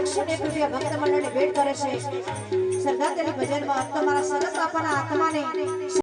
એકસો એક રૂપિયા ભક્ત મંડળને ભેટ કરે છે. સરદાર તેની ભજનમાં તમારા સરસ બાપાના આત્માને